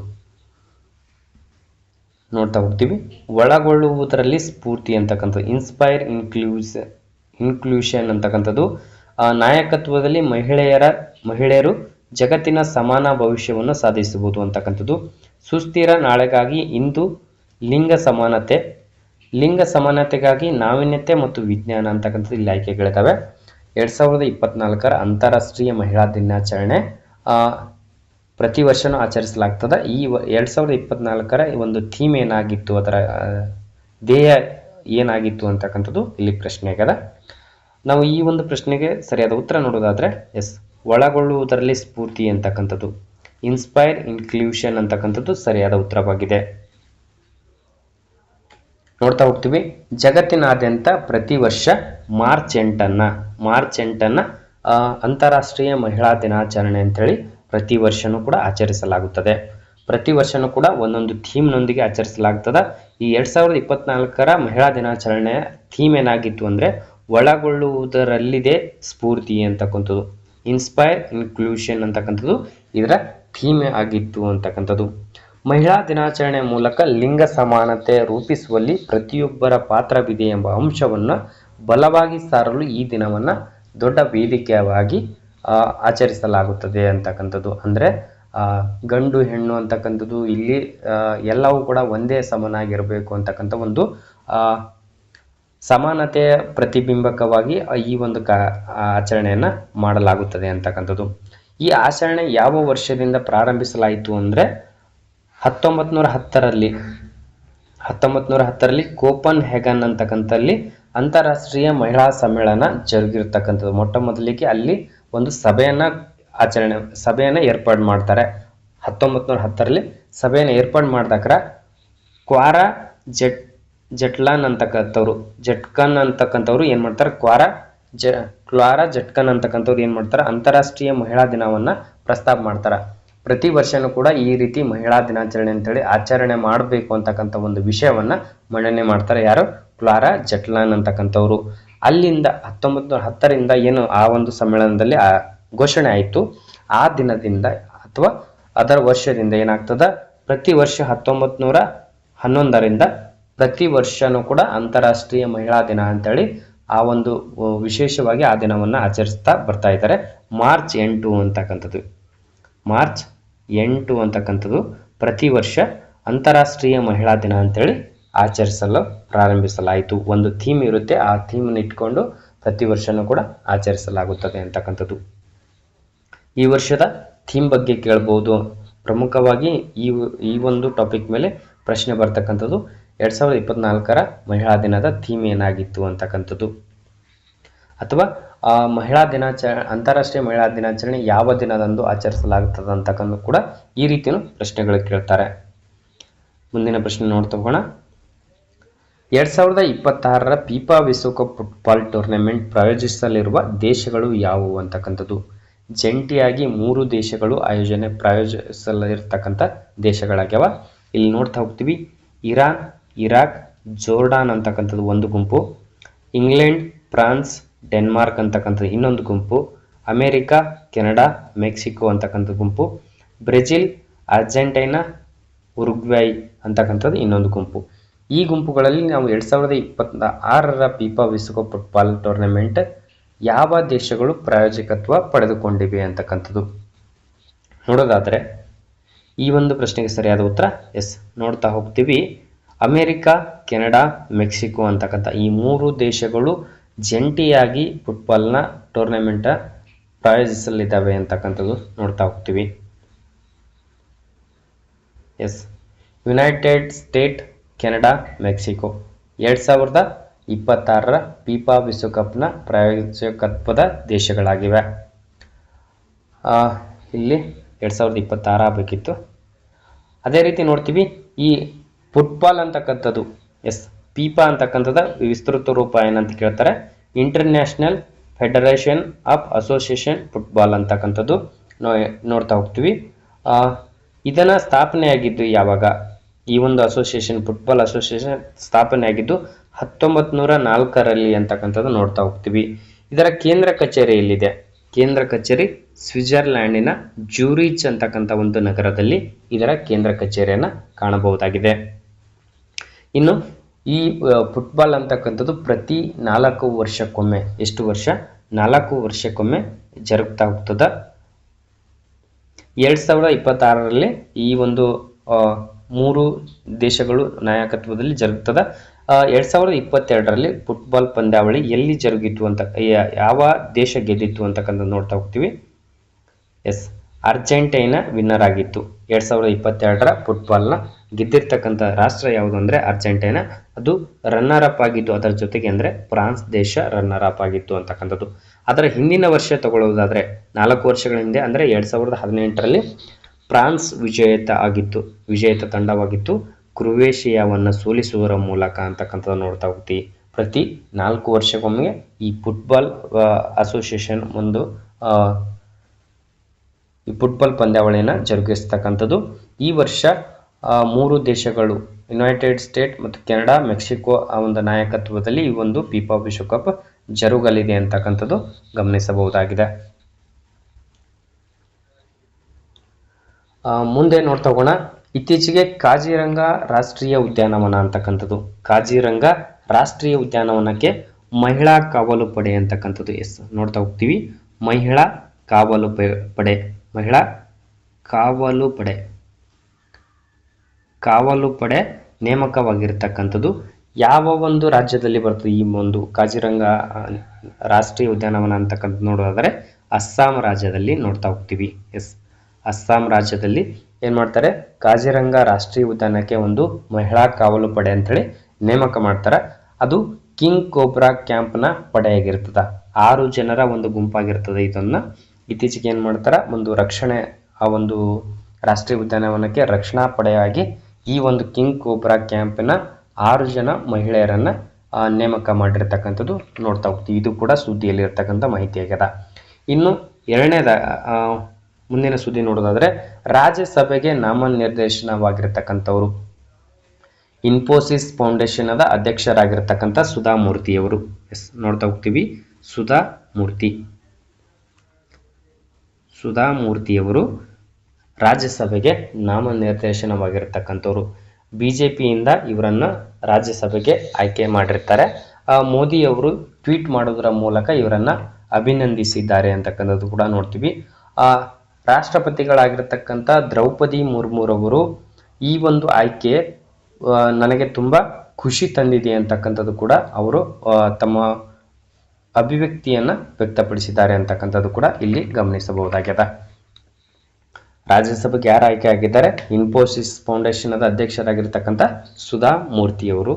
ನೋಡ್ತಾ ಹೋಗ್ತೀವಿ. ಒಳಗೊಳ್ಳುವುದರಲ್ಲಿ ಸ್ಫೂರ್ತಿ ಅಂತಕ್ಕಂಥದ್ದು. ಇನ್ಸ್ಪೈರ್ ಇನ್ಕ್ಲೂಸ್ ಇನ್ಕ್ಲೂಷನ್ ಅಂತಕ್ಕಂಥದ್ದು. ನಾಯಕತ್ವದಲ್ಲಿ ಮಹಿಳೆಯರ, ಮಹಿಳೆಯರು ಜಗತ್ತಿನ ಸಮಾನ ಭವಿಷ್ಯವನ್ನು ಸಾಧಿಸಬಹುದು ಅಂತಕ್ಕಂಥದ್ದು. ಸುಸ್ಥಿರ ನಾಳೆಗಾಗಿ ಇಂದು ಲಿಂಗ ಸಮಾನತೆ. ಲಿಂಗ ಸಮಾನತೆಗಾಗಿ ನಾವೀನ್ಯತೆ ಮತ್ತು ವಿಜ್ಞಾನ ಅಂತಕ್ಕಂಥದ್ದು ಇಲ್ಲಿ ಆಯ್ಕೆಗಳಿದ್ದಾವೆ ಎರಡು ಸಾವಿರದ ಇಪ್ಪತ್ನಾಲ್ಕರ ಅಂತಾರಾಷ್ಟ್ರೀಯ ಮಹಿಳಾ ದಿನಾಚರಣೆ. ಪ್ರತಿ ವರ್ಷನೂ ಆಚರಿಸಲಾಗ್ತದೆ. ಈ ಎರಡು ಸಾವಿರದ ಇಪ್ಪತ್ನಾಲ್ಕರ ಒಂದು ಥೀಮ್ ಏನಾಗಿತ್ತು, ಅದರ ಧ್ಯೇಯ ಏನಾಗಿತ್ತು ಅಂತಕ್ಕಂಥದ್ದು ಇಲ್ಲಿ ಪ್ರಶ್ನೆ ಆಗ್ಯದ ನಾವು ಈ ಒಂದು ಪ್ರಶ್ನೆಗೆ ಸರಿಯಾದ ಉತ್ತರ ನೋಡೋದಾದ್ರೆ, ಎಸ್, ಒಳಗೊಳ್ಳುವುದರಲ್ಲಿ ಸ್ಫೂರ್ತಿ ಅಂತಕ್ಕಂಥದ್ದು, ಇನ್ಸ್ಪೈರ್ ಇನ್ಕ್ಲೂಷನ್ ಅಂತಕ್ಕಂಥದ್ದು ಸರಿಯಾದ ಉತ್ತರವಾಗಿದೆ. ನೋಡ್ತಾ ಹೋಗ್ತೀವಿ. ಜಗತ್ತಿನಾದ್ಯಂತ ಪ್ರತಿ ವರ್ಷ ಮಾರ್ಚ್ ಎಂಟನ್ನು ಮಾರ್ಚ್ ಎಂಟನ್ನು ಅಂತಾರಾಷ್ಟ್ರೀಯ ಮಹಿಳಾ ದಿನಾಚರಣೆ ಅಂತೇಳಿ ಪ್ರತಿ ವರ್ಷನೂ ಕೂಡ ಆಚರಿಸಲಾಗುತ್ತದೆ. ಪ್ರತಿ ವರ್ಷನೂ ಕೂಡ ಒಂದೊಂದು ಥೀಮ್ನೊಂದಿಗೆ ಆಚರಿಸಲಾಗ್ತದೆ. ಈ ಎರಡು ಸಾವಿರದ ಇಪ್ಪತ್ನಾಲ್ಕರ ಮಹಿಳಾ ದಿನಾಚರಣೆಯ ಥೀಮ್ ಏನಾಗಿತ್ತು ಅಂದ್ರೆ ಒಳಗೊಳ್ಳುವುದರಲ್ಲಿದೆ ಸ್ಫೂರ್ತಿ ಅಂತಕ್ಕಂಥದ್ದು, ಇನ್ಸ್ಪೈರ್ ಇನ್ಕ್ಲೂಷನ್ ಅಂತಕ್ಕಂಥದ್ದು, ಇದರ ಥೀಮ್ ಆಗಿತ್ತು ಅಂತಕ್ಕಂಥದ್ದು. ಮಹಿಳಾ ದಿನಾಚರಣೆ ಮೂಲಕ ಲಿಂಗ ಸಮಾನತೆ ರೂಪಿಸುವಲ್ಲಿ ಪ್ರತಿಯೊಬ್ಬರ ಪಾತ್ರವಿದೆ ಎಂಬ ಅಂಶವನ್ನು ಬಲವಾಗಿ ಸಾರಲು ಈ ದಿನವನ್ನು ದೊಡ್ಡ ವೇದಿಕೆಯಾಗಿ ಆಚರಿಸಲಾಗುತ್ತದೆ ಅಂತಕ್ಕಂಥದ್ದು. ಅಂದರೆ ಗಂಡು, ಹೆಣ್ಣು ಅಂತಕ್ಕಂಥದ್ದು, ಇಲ್ಲಿ ಎಲ್ಲವೂ ಕೂಡ ಒಂದೇ ಸಮನಾಗಿರಬೇಕು ಅಂತಕ್ಕಂಥ ಒಂದು ಸಮಾನತೆಯ ಪ್ರತಿಬಿಂಬಕವಾಗಿ ಈ ಒಂದು ಕ ಆಚರಣೆಯನ್ನು ಮಾಡಲಾಗುತ್ತದೆ ಅಂತಕ್ಕಂಥದ್ದು. ಈ ಆಚರಣೆ ಯಾವ ವರ್ಷದಿಂದ ಪ್ರಾರಂಭಿಸಲಾಯಿತು ಅಂದರೆ ಹತ್ತೊಂಬತ್ತು ನೂರ ಹತ್ತರಲ್ಲಿ ಹತ್ತೊಂಬತ್ತು ನೂರ ಹತ್ತರಲ್ಲಿ ಕೋಪನ್ ಹೆಗನ್ ಅಂತಕ್ಕಂಥಲ್ಲಿ ಅಂತಾರಾಷ್ಟ್ರೀಯ ಮಹಿಳಾ ಸಮ್ಮೇಳನ ಜರುಗಿರ್ತಕ್ಕಂಥದ್ದು. ಮೊಟ್ಟ ಮೊದಲಿಗೆ ಅಲ್ಲಿ ಒಂದು ಸಭೆಯನ್ನ ಆಚರಣೆ, ಸಭೆಯನ್ನು ಏರ್ಪಾಡು ಮಾಡ್ತಾರೆ. ಹತ್ತೊಂಬತ್ತು ನೂರ ಹತ್ತರಲ್ಲಿ ಸಭೆಯನ್ನು ಏರ್ಪಾಡು ಮಾಡಿದಾಕ್ರ ಕ್ವಾರಾ ಜೆಟ್, ಜಟ್ಲಾನ್ ಅಂತಕ್ಕಂಥವ್ರು, ಜಟ್ಕನ್ ಅಂತಕ್ಕಂಥವ್ರು ಏನು ಮಾಡ್ತಾರೆ? ಕ್ವಾರಾ ಜ, ಕ್ಲಾರಾ ಜಟ್ಕನ್ ಅಂತಕ್ಕಂಥವ್ರು ಏನು ಮಾಡ್ತಾರೆ? ಅಂತಾರಾಷ್ಟ್ರೀಯ ಮಹಿಳಾ ದಿನವನ್ನ ಪ್ರಸ್ತಾಪ ಮಾಡ್ತಾರೆ. ಪ್ರತಿ ವರ್ಷನೂ ಕೂಡ ಈ ರೀತಿ ಮಹಿಳಾ ದಿನಾಚರಣೆ ಅಂತೇಳಿ ಆಚರಣೆ ಮಾಡಬೇಕು ಅಂತಕ್ಕಂಥ ಒಂದು ವಿಷಯವನ್ನ ಮಂಡನೆ ಮಾಡ್ತಾರೆ ಯಾರು? ಕ್ಲಾರಾ ಜಟ್ಲಾನ್ ಅಂತಕ್ಕಂಥವ್ರು. ಅಲ್ಲಿಂದ ಹತ್ತೊಂಬತ್ತು ನೂರ ಹತ್ತರಿಂದ ಏನು ಆ ಒಂದು ಸಮ್ಮೇಳನದಲ್ಲಿ ಆ ಘೋಷಣೆ ಆಯಿತು. ಆ ದಿನದಿಂದ ಅಥವಾ ಅದರ ವರ್ಷದಿಂದ ಏನಾಗ್ತದ? ಪ್ರತಿ ವರ್ಷ ಹತ್ತೊಂಬತ್ತು ನೂರ ಹನ್ನೊಂದರಿಂದ ಪ್ರತಿ ವರ್ಷನೂ ಕೂಡ ಅಂತಾರಾಷ್ಟ್ರೀಯ ಮಹಿಳಾ ದಿನ ಅಂತೇಳಿ ಆ ಒಂದು ವಿಶೇಷವಾಗಿ ಆ ದಿನವನ್ನು ಆಚರಿಸ್ತಾ ಬರ್ತಾ ಇದ್ದಾರೆ. ಮಾರ್ಚ್ ಎಂಟು ಅಂತಕ್ಕಂಥದ್ದು. ಮಾರ್ಚ್ ಎಂಟು ಅಂತಕ್ಕಂಥದ್ದು ಪ್ರತಿ ವರ್ಷ ಅಂತಾರಾಷ್ಟ್ರೀಯ ಮಹಿಳಾ ದಿನ ಅಂತೇಳಿ ಆಚರಿಸಲು ಪ್ರಾರಂಭಿಸಲಾಯಿತು. ಒಂದು ಥೀಮ್ ಇರುತ್ತೆ, ಆ ಥೀಮನ್ನು ಇಟ್ಕೊಂಡು ಪ್ರತಿ ವರ್ಷನೂ ಕೂಡ ಆಚರಿಸಲಾಗುತ್ತದೆ ಅಂತಕ್ಕಂಥದ್ದು. ಈ ವರ್ಷದ ಥೀಮ್ ಬಗ್ಗೆ ಕೇಳ್ಬೋದು. ಪ್ರಮುಖವಾಗಿ ಈ ಈ ಒಂದು ಟಾಪಿಕ್ ಮೇಲೆ ಪ್ರಶ್ನೆ ಬರ್ತಕ್ಕಂಥದ್ದು, ಎರಡು ಸಾವಿರದ ಇಪ್ಪತ್ನಾಲ್ಕರ ಮಹಿಳಾ ದಿನದ ಥೀಮ್ ಏನಾಗಿತ್ತು ಅಂತಕ್ಕಂಥದ್ದು. ಅಥವಾ ಮಹಿಳಾ ದಿನಾಚರಣೆ ಅಂತಾರಾಷ್ಟ್ರೀಯ ಮಹಿಳಾ ದಿನಾಚರಣೆ ಯಾವ ದಿನದಂದು ಆಚರಿಸಲಾಗುತ್ತದೆ ಅಂತಕ್ಕಂಥ ಕೂಡ ಈ ರೀತಿಯೂ ಪ್ರಶ್ನೆಗಳು ಕೇಳ್ತಾರೆ. ಮುಂದಿನ ಪ್ರಶ್ನೆ ನೋಡ್ತಾ ಹೋಗೋಣ. ಎರಡ್ ಸಾವಿರದ ಇಪ್ಪತ್ತಾರರ ಪೀಪಾ ವಿಶ್ವಕಪ್ ಫುಟ್ಬಾಲ್ ಟೂರ್ನಮೆಂಟ್ ಪ್ರಾಯೋಜಿಸಲಿರುವ ದೇಶಗಳು ಯಾವುವು ಅಂತಕ್ಕಂಥದ್ದು? ಜಂಟಿಯಾಗಿ ಮೂರು ದೇಶಗಳು ಆಯೋಜನೆ ಪ್ರಾಯೋಜಿಸಲಿರ್ತಕ್ಕಂಥ ದೇಶಗಳಾಗ್ಯಾವ. ಇಲ್ಲಿ ನೋಡ್ತಾ ಹೋಗ್ತೀವಿ. ಇರಾನ್, ಇರಾಕ್, ಜೋರ್ಡಾನ್ ಅಂತಕ್ಕಂಥದ್ದು ಒಂದು ಗುಂಪು. ಇಂಗ್ಲೆಂಡ್, ಫ್ರಾನ್ಸ್ ಡೆನ್ಮಾರ್ಕ್ ಅಂತಕ್ಕಂಥದ್ದು ಇನ್ನೊಂದು ಗುಂಪು, ಅಮೇರಿಕಾ, ಕೆನಡಾ, ಮೆಕ್ಸಿಕೋ ಅಂತಕ್ಕಂಥ ಗುಂಪು, ಬ್ರೆಜಿಲ್, ಅರ್ಜೆಂಟೈನಾ, ಉರುಗ್ವೈ ಅಂತಕ್ಕಂಥದ್ದು ಇನ್ನೊಂದು ಗುಂಪು. ಈ ಗುಂಪುಗಳಲ್ಲಿ ನಾವು ಎರಡು ಸಾವಿರದ ಇಪ್ಪತ್ತ ಆರರ ಪೀಪಾ ವಿಶ್ವಕಪ್ ಫುಟ್ಬಾಲ್ ಟೂರ್ನಮೆಂಟ್ ಯಾವ ದೇಶಗಳು ಪ್ರಾಯೋಜಕತ್ವ ಪಡೆದುಕೊಂಡಿವೆ ಅಂತಕ್ಕಂಥದ್ದು. ನೋಡೋದಾದರೆ, ಈ ಒಂದು ಪ್ರಶ್ನೆಗೆ ಸರಿಯಾದ ಉತ್ತರ, ಎಸ್, ನೋಡ್ತಾ ಹೋಗ್ತೀವಿ. ಅಮೇರಿಕಾ, ಕೆನಡಾ, ಮೆಕ್ಸಿಕೋ ಅಂತಕ್ಕಂಥ ಈ ಮೂರು ದೇಶಗಳು ಜಂಟಿಯಾಗಿ ಫುಟ್ಬಾಲ್ನ ಟೂರ್ನಮೆಂಟ್ ಪ್ರಾಯೋಜಿಸಲಿದ್ದಾವೆ ಅಂತಕ್ಕಂಥದ್ದು ನೋಡ್ತಾ ಹೋಗ್ತೀವಿ. Yes United State Canada Mexico ಎರಡು ಸಾವಿರದ ಇಪ್ಪತ್ತಾರರ ಪೀಪಾ ವಿಶ್ವಕಪ್ನ ಪ್ರಾಯೋಜಕತ್ವದ ದೇಶಗಳಾಗಿವೆ. ಇಲ್ಲಿ ಎರಡು ಸಾವಿರದ ಇಪ್ಪತ್ತಾರು ಆಗಬೇಕಿತ್ತು ಅದೇ ರೀತಿ ನೋಡ್ತೀವಿ, ಈ ಫುಟ್ಬಾಲ್ ಅಂತಕ್ಕಂಥದ್ದು ಎಸ್ ಪೀಪಾ ಅಂತಕ್ಕಂಥದ್ದು ವಿಸ್ತೃತ ರೂಪ ಏನಂತ ಕೇಳ್ತಾರೆ? International Federation of Association football ಅಂತಕ್ಕಂಥದ್ದು. ನೋಡ್ತಾ ಹೋಗ್ತೀವಿ. ಇದನ್ನು ಸ್ಥಾಪನೆಯಾಗಿದ್ದು ಯಾವಾಗ? ಈ ಒಂದು ಅಸೋಸಿಯೇಷನ್ ಫುಟ್ಬಾಲ್ ಅಸೋಸಿಯೇಷನ್ ಸ್ಥಾಪನೆ ಆಗಿದ್ದು ಹತ್ತೊಂಬತ್ತು ನೂರ ನಾಲ್ಕರಲ್ಲಿ ಅಂತಕ್ಕಂಥದ್ದು ನೋಡ್ತಾ ಹೋಗ್ತೀವಿ. ಇದರ ಕೇಂದ್ರ ಕಚೇರಿ ಎಲ್ಲಿದೆ? ಕೇಂದ್ರ ಕಚೇರಿ ಸ್ವಿಟ್ಜರ್ಲ್ಯಾಂಡಿನ ಜ್ಯೂರಿಚ್ ಅಂತಕ್ಕಂಥ ಒಂದು ನಗರದಲ್ಲಿ ಇದರ ಕೇಂದ್ರ ಕಚೇರಿಯನ್ನು ಕಾಣಬಹುದಾಗಿದೆ. ಇನ್ನು ಈ ಫುಟ್ಬಾಲ್ ಅಂತಕ್ಕಂಥದ್ದು ಪ್ರತಿ ನಾಲ್ಕು ವರ್ಷಕ್ಕೊಮ್ಮೆ, ಎಷ್ಟು ವರ್ಷ? ನಾಲ್ಕು ವರ್ಷಕ್ಕೊಮ್ಮೆ ಜರುಗ್ತಾ ಹೋಗ್ತದ. ಎರಡು ಸಾವಿರದ ಇಪ್ಪತ್ತಾರರಲ್ಲಿ ಈ ಒಂದು ಮೂರು ದೇಶಗಳು ನಾಯಕತ್ವದಲ್ಲಿ ಜರುಗ್ತದೆ. ಎರಡ್ ಸಾವಿರದ ಇಪ್ಪತ್ತೆರಡರಲ್ಲಿ ಫುಟ್ಬಾಲ್ ಪಂದ್ಯಾವಳಿ ಎಲ್ಲಿ ಜರುಗಿತು ಅಂತ ಯಾವ ದೇಶ ಗೆದ್ದಿತ್ತು ಅಂತಕ್ಕಂಥದ್ದು ನೋಡ್ತಾ ಹೋಗ್ತೀವಿ. ಎಸ್, ಅರ್ಜೆಂಟೈನಾ ವಿನ್ನರ್ ಆಗಿತ್ತು. ಎರಡು ಸಾವಿರದ ಇಪ್ಪತ್ತೆರಡರ ಫುಟ್ಬಾಲ್ನ ಗೆದ್ದಿರ್ತಕ್ಕಂಥ ರಾಷ್ಟ್ರ ಯಾವುದು ಅಂದರೆ ಅರ್ಜೆಂಟೈನಾ. ಅದು ರನ್ನರ್ ಅಪ್ ಆಗಿತ್ತು ಅದರ ಜೊತೆಗೆ ಅಂದರೆ ಫ್ರಾನ್ಸ್ ದೇಶ ರನ್ನರ್ ಅಪ್ ಆಗಿತ್ತು ಅಂತಕ್ಕಂಥದ್ದು. ಅದರ ಹಿಂದಿನ ವರ್ಷ ತಗೊಳ್ಳೋದಾದರೆ ನಾಲ್ಕು ವರ್ಷಗಳ ಹಿಂದೆ ಅಂದರೆ ಎರಡು ಸಾವಿರದ ಹದಿನೆಂಟರಲ್ಲಿ ಫ್ರಾನ್ಸ್ ವಿಜೇತ ಆಗಿತ್ತು, ವಿಜೇತ ತಂಡವಾಗಿತ್ತು. ಕ್ರೊವೇಷಿಯಾವನ್ನು ಸೋಲಿಸುವುದರ ಮೂಲಕ ಅಂತಕ್ಕಂಥದ್ದು ನೋಡ್ತಾ ಹೋಗ್ತೀವಿ. ಪ್ರತಿ ನಾಲ್ಕು ವರ್ಷಕ್ಕೊಮ್ಮೆ ಈ ಫುಟ್ಬಾಲ್ ಅಸೋಸಿಯೇಷನ್ ಒಂದು ಈ ಫುಟ್ಬಾಲ್ ಪಂದ್ಯಾವಳಿಯನ್ನು ಜರುಗಿಸ್ತಕ್ಕಂಥದ್ದು. ಈ ವರ್ಷ ಆ, ಮೂರು ದೇಶಗಳು ಯುನೈಟೆಡ್ ಸ್ಟೇಟ್ ಮತ್ತು ಕೆನಡಾ ಮೆಕ್ಸಿಕೋ ಆ ಒಂದು ನಾಯಕತ್ವದಲ್ಲಿ ಈ ಒಂದು ಪೀಪಾ ವಿಶ್ವಕಪ್ ಜರುಗಲಿದೆ ಅಂತಕ್ಕಂಥದ್ದು ಗಮನಿಸಬಹುದಾಗಿದೆ. ಮುಂದೆ ನೋಡ್ತಾ ಹೋಗೋಣ. ಇತ್ತೀಚೆಗೆ ಕಾಜಿರಂಗ ರಾಷ್ಟ್ರೀಯ ಉದ್ಯಾನವನ ಅಂತಕ್ಕಂಥದ್ದು. ಕಾಜಿರಂಗ ರಾಷ್ಟ್ರೀಯ ಉದ್ಯಾನವನಕ್ಕೆ ಮಹಿಳಾ ಕಾವಲು ಪಡೆ ಅಂತಕ್ಕಂಥದ್ದು. ಎಸ್ ನೋಡ್ತಾ ಹೋಗ್ತೀವಿ. ಮಹಿಳಾ ಕಾವಲು ಪಡೆ. ಮಹಿಳಾ ಕಾವಲು ಪಡೆ. ಕಾವಲು ಪಡೆ ನೇಮಕವಾಗಿರ್ತಕ್ಕಂಥದ್ದು. ಯಾವ ಒಂದು ರಾಜ್ಯದಲ್ಲಿ ಬರ್ತದೆ ಈ ಒಂದು ಕಾಜಿರಂಗ ರಾಷ್ಟ್ರೀಯ ಉದ್ಯಾನವನ ಅಂತಕ್ಕಂಥ ನೋಡೋದಾದರೆ ಅಸ್ಸಾಂ ರಾಜ್ಯದಲ್ಲಿ ನೋಡ್ತಾ ಹೋಗ್ತೀವಿ. ಎಸ್, ಅಸ್ಸಾಂ ರಾಜ್ಯದಲ್ಲಿ ಏನು ಮಾಡ್ತಾರೆ? ಕಾಜಿರಂಗ ರಾಷ್ಟ್ರೀಯ ಉದ್ಯಾನಕ್ಕೆ ಒಂದು ಮಹಿಳಾ ಕಾವಲು ಪಡೆ ಅಂತೇಳಿ ನೇಮಕ ಮಾಡ್ತಾರೆ. ಅದು ಕಿಂಗ್ ಕೋಬ್ರಾ ಕ್ಯಾಂಪ್ನ ಪಡೆಯಾಗಿರ್ತದೆ. ಆರು ಜನರ ಒಂದು ಗುಂಪಾಗಿರ್ತದೆ ಇದನ್ನು. ಇತ್ತೀಚೆಗೆ ಏನು ಮಾಡ್ತಾರೆ? ಒಂದು ರಕ್ಷಣೆ, ಆ ಒಂದು ರಾಷ್ಟ್ರೀಯ ಉದ್ಯಾನವನಕ್ಕೆ ರಕ್ಷಣಾ ಪಡೆಯಾಗಿ ಈ ಒಂದು ಕಿಂಗ್ ಕೋಬ್ರಾ ಕ್ಯಾಂಪಿನ ಆರು ಜನ ಮಹಿಳೆಯರನ್ನ ನೇಮಕ ಮಾಡಿರ್ತಕ್ಕಂಥದ್ದು ನೋಡ್ತಾ ಹೋಗ್ತೀವಿ. ಇದು ಕೂಡ ಸುದ್ದಿಯಲ್ಲಿ ಇರ್ತಕ್ಕಂಥ ಮಾಹಿತಿ ಆಗ್ಯದ ಇನ್ನು ಎರಡನೇದ ಮುಂದಿನ ಸುದ್ದಿ ನೋಡೋದಾದ್ರೆ, ರಾಜ್ಯಸಭೆಗೆ ನಾಮನಿರ್ದೇಶನವಾಗಿರ್ತಕ್ಕಂಥವರು. ಇನ್ಫೋಸಿಸ್ ಫೌಂಡೇಶನದ ಅಧ್ಯಕ್ಷರಾಗಿರ್ತಕ್ಕಂಥ ಸುಧಾ ಮೂರ್ತಿಯವರು ಎಸ್, ನೋಡ್ತಾ ಹೋಗ್ತೀವಿ. ಸುಧಾ ಮೂರ್ತಿ ಸುಧಾ ಮೂರ್ತಿಯವರು ರಾಜ್ಯಸಭೆಗೆ ನಾಮನಿರ್ದೇಶನವಾಗಿರ್ತಕ್ಕಂಥವ್ರು. ಬಿ ಜೆ ಪಿಯಿಂದ ಇವರನ್ನು ರಾಜ್ಯಸಭೆಗೆ ಆಯ್ಕೆ ಮಾಡಿರ್ತಾರೆ. ಮೋದಿಯವರು ಟ್ವೀಟ್ ಮಾಡೋದರ ಮೂಲಕ ಇವರನ್ನು ಅಭಿನಂದಿಸಿದ್ದಾರೆ ಅಂತಕ್ಕಂಥದ್ದು ಕೂಡ ನೋಡ್ತೀವಿ. ರಾಷ್ಟ್ರಪತಿಗಳಾಗಿರ್ತಕ್ಕಂಥ ದ್ರೌಪದಿ ಮುರ್ಮುರವರು ಈ ಒಂದು ಆಯ್ಕೆ ನನಗೆ ತುಂಬ ಖುಷಿ ತಂದಿದೆ ಅಂತಕ್ಕಂಥದ್ದು ಕೂಡ ಅವರು ತಮ್ಮ ಅಭಿವ್ಯಕ್ತಿಯನ್ನು ವ್ಯಕ್ತಪಡಿಸಿದ್ದಾರೆ ಅಂತಕ್ಕಂಥದ್ದು ಕೂಡ ಇಲ್ಲಿ ಗಮನಿಸಬಹುದಾಗಿದೆ ರಾಜ್ಯಸಭೆಗೆ ಯಾರು ಆಯ್ಕೆ ಆಗಿದ್ದಾರೆ ಇನ್ಫೋಸಿಸ್ ಫೌಂಡೇಶನ್ ಅಧ್ಯಕ್ಷರಾಗಿರ್ತಕ್ಕಂಥ ಸುಧಾ ಮೂರ್ತಿಯವರು.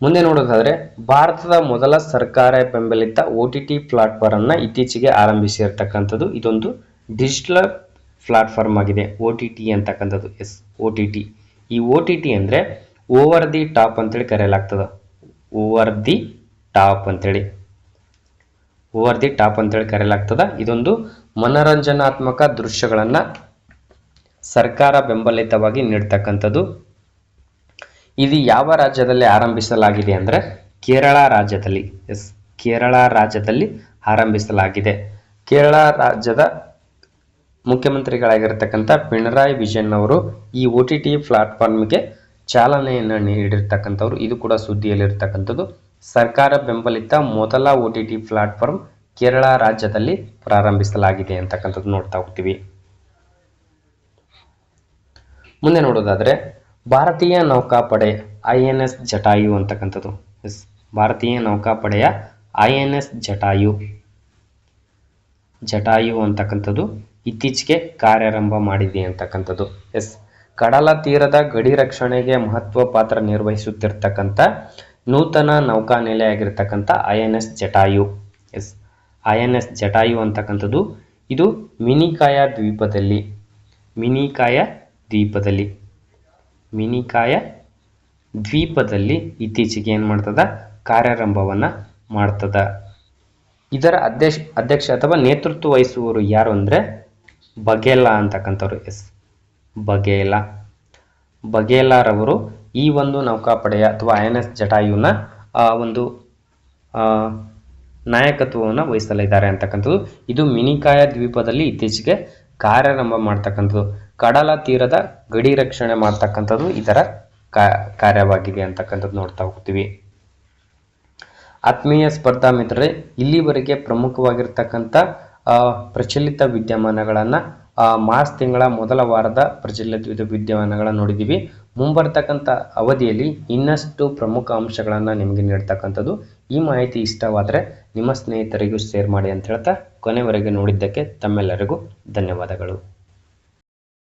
ಮುಂದೆ ನೋಡೋದಾದ್ರೆ, ಭಾರತದ ಮೊದಲ ಸರ್ಕಾರ ಬೆಂಬಲಿತ ಒ ಟಿ ಟಿ ಪ್ಲಾಟ್ಫಾರ್ಮ್ ಅನ್ನ ಇತ್ತೀಚೆಗೆ ಆರಂಭಿಸಿರ್ತಕ್ಕಂಥದ್ದು ಇದೊಂದು ಡಿಜಿಟಲ್ ಪ್ಲಾಟ್ಫಾರ್ಮ್ ಆಗಿದೆ. ಓ ಟಿ ಟಿ ಅಂತಕ್ಕಂಥದ್ದು, ಎಸ್ ಒ ಟಿ ಟಿ ಈ ಓ ಟಿ ಟಿ ಅಂದರೆ ಓವರ್ ದಿ ಟಾಪ್ ಅಂತೇಳಿ ಕರೆಯಲಾಗ್ತದೆ. ಓವರ್ ದಿ ಟಾಪ್ ಅಂತೇಳಿ. ಓವರ್ ದಿ ಟಾಪ್ ಅಂತೇಳಿ ಕರೆಯಲಾಗ್ತದ. ಇದೊಂದು ಮನರಂಜನಾತ್ಮಕ ದೃಶ್ಯಗಳನ್ನು ಸರ್ಕಾರ ಬೆಂಬಲಿತವಾಗಿ ನೀಡ್ತಕ್ಕಂಥದ್ದು. ಇದು ಯಾವ ರಾಜ್ಯದಲ್ಲಿ ಆರಂಭಿಸಲಾಗಿದೆ ಅಂದರೆ ಕೇರಳ ರಾಜ್ಯದಲ್ಲಿ, ಎಸ್, ಕೇರಳ ರಾಜ್ಯದಲ್ಲಿ ಆರಂಭಿಸಲಾಗಿದೆ. ಕೇರಳ ರಾಜ್ಯದ ಮುಖ್ಯಮಂತ್ರಿಗಳಾಗಿರ್ತಕ್ಕಂಥ ಪಿಣರಾಯಿ ವಿಜಯನ್ ಅವರು ಈ ಒ ಟಿ ಟಿ ಪ್ಲಾಟ್ಫಾರ್ಮ್ಗೆ ಚಾಲನೆಯನ್ನು ನೀಡಿರ್ತಕ್ಕಂಥವ್ರು. ಇದು ಕೂಡ ಸುದ್ದಿಯಲ್ಲಿರ್ತಕ್ಕಂಥದ್ದು. ಸರ್ಕಾರ ಬೆಂಬಲಿತ ಮೊದಲ O T T platform Kerala ರಾಜ್ಯದಲ್ಲಿ ಪ್ರಾರಂಭಿಸಲಾಗಿದೆ ಅಂತಕ್ಕಂಥದ್ದು ನೋಡ್ತಾ ಹೋಗ್ತೀವಿ. ಮುಂದೆ ನೋಡೋದಾದ್ರೆ ಭಾರತೀಯ ನೌಕಾಪಡೆ ಐ ಎನ್ ಎಸ್ ಜಟಾಯು ಅಂತಕ್ಕಂಥದ್ದು. ಭಾರತೀಯ ನೌಕಾಪಡೆಯ I N S Jatayu. Jatayu ಅಂತಕ್ಕಂಥದ್ದು ಇತ್ತೀಚೆಗೆ ಕಾರ್ಯಾರಂಭ ಮಾಡಿದೆ ಅಂತಕ್ಕಂಥದ್ದು. ಎಸ್ ಕಡಲ ತೀರದ ಗಡಿ ರಕ್ಷಣೆಗೆ ಮಹತ್ವ ಪಾತ್ರ ನಿರ್ವಹಿಸುತ್ತಿರ್ತಕ್ಕಂಥ ನೂತನ ನೌಕಾ ಆಗಿರ್ತಕ್ಕಂಥ I N S Jatayu. Yes I N S Jatayu ಅಂತಕ್ಕಂಥದ್ದು. ಇದು ಮಿನಿಕಾಯ ದ್ವೀಪದಲ್ಲಿ. ಮಿನಿಕಾಯ ದ್ವೀಪದಲ್ಲಿ. ಮಿನಿಕಾಯ ದ್ವೀಪದಲ್ಲಿ ಇತ್ತೀಚೆಗೆ ಏನು ಮಾಡ್ತದ? ಕಾರ್ಯಾರಂಭವನ್ನು ಮಾಡ್ತದ. ಇದರ ಅಧ್ಯಕ್ಷ ಅಧ್ಯಕ್ಷ ಅಥವಾ ನೇತೃತ್ವ ವಹಿಸುವವರು ಯಾರು ಅಂದರೆ ಬಘೇಲಾ ಅಂತಕ್ಕಂಥವ್ರು. ಎಸ್. ಬಘೇಲಾ. ಬಘೇಲಾರವರು ಈ ಒಂದು ನೌಕಾಪಡೆಯ ಅಥವಾ ಐ ಎನ್ ಎಸ್ ಜಟಾಯುನ ಒಂದು ನಾಯಕತ್ವವನ್ನು ವಹಿಸಲಿದ್ದಾರೆ ಅಂತಕ್ಕಂಥದ್ದು. ಇದು ಮಿನಿಕಾಯ ದ್ವೀಪದಲ್ಲಿ ಇತ್ತೀಚೆಗೆ ಕಾರ್ಯಾರಂಭ ಮಾಡ್ತಕ್ಕಂಥದ್ದು. ಕಡಲ ತೀರದ ಗಡಿ ರಕ್ಷಣೆ ಮಾಡ್ತಕ್ಕಂಥದ್ದು ಇದರ ಕಾರ್ಯವಾಗಿದೆ ಅಂತಕ್ಕಂಥದ್ದು ನೋಡ್ತಾ ಹೋಗ್ತೀವಿ. ಆತ್ಮೀಯ ಸ್ಪರ್ಧಾ ಮಿತ್ರರೇ, ಇಲ್ಲಿವರೆಗೆ ಪ್ರಮುಖವಾಗಿರ್ತಕ್ಕಂಥ ಪ್ರಚಲಿತ ವಿದ್ಯಮಾನಗಳನ್ನು ಮಾರ್ಚ್ ತಿಂಗಳ ಮೊದಲ ವಾರದ ಪ್ರಚಲಿತ ವಿದ್ಯಮಾನಗಳನ್ನು ನೋಡಿದ್ದೀವಿ. ಮುಂಬರ್ತಕ್ಕಂಥ ಅವಧಿಯಲ್ಲಿ ಇನ್ನಷ್ಟು ಪ್ರಮುಖ ಅಂಶಗಳನ್ನು ನಿಮಗೆ ನೀಡ್ತಕ್ಕಂಥದ್ದು. ಈ ಮಾಹಿತಿ ಇಷ್ಟವಾದರೆ ನಿಮ್ಮ ಸ್ನೇಹಿತರಿಗೂ ಶೇರ್ ಮಾಡಿ ಅಂತ ಹೇಳ್ತಾ ಕೊನೆವರೆಗೆ ನೋಡಿದ್ದಕ್ಕೆ ತಮ್ಮೆಲ್ಲರಿಗೂ ಧನ್ಯವಾದಗಳು.